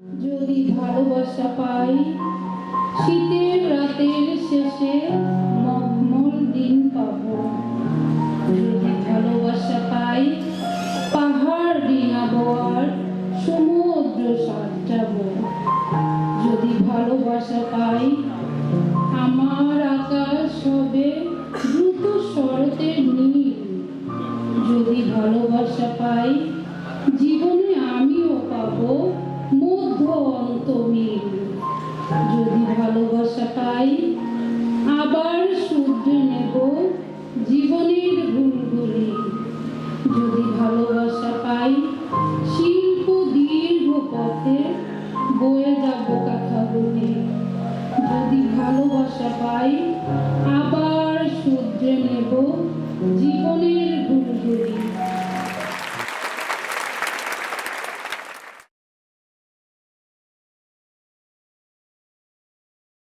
যদি ভালোবাসা পাই, শীতের রাতের শেষে মখমল দিন পাব। যদি ভালোবাসা পাই, পাহাড় ডিঙাবো আর সমুদ্র সাজাবো যদি ভালোবাসা পাই, আমার আকাশ হবে দ্রুত শরতের নীল। যদি ভালোবাসা পাই, জীবনে আমিও পাবো মিল যদি ভালোবাসা পাই আবার শুধরে নেব, জীবনের ভুলগুলি যদি ভালোবাসা পাই শিল্প দীর্ঘ পথে বয়ে যাব কথাগুলি যদি ভালোবাসা পাই আবার শুধরে নেব জীবনের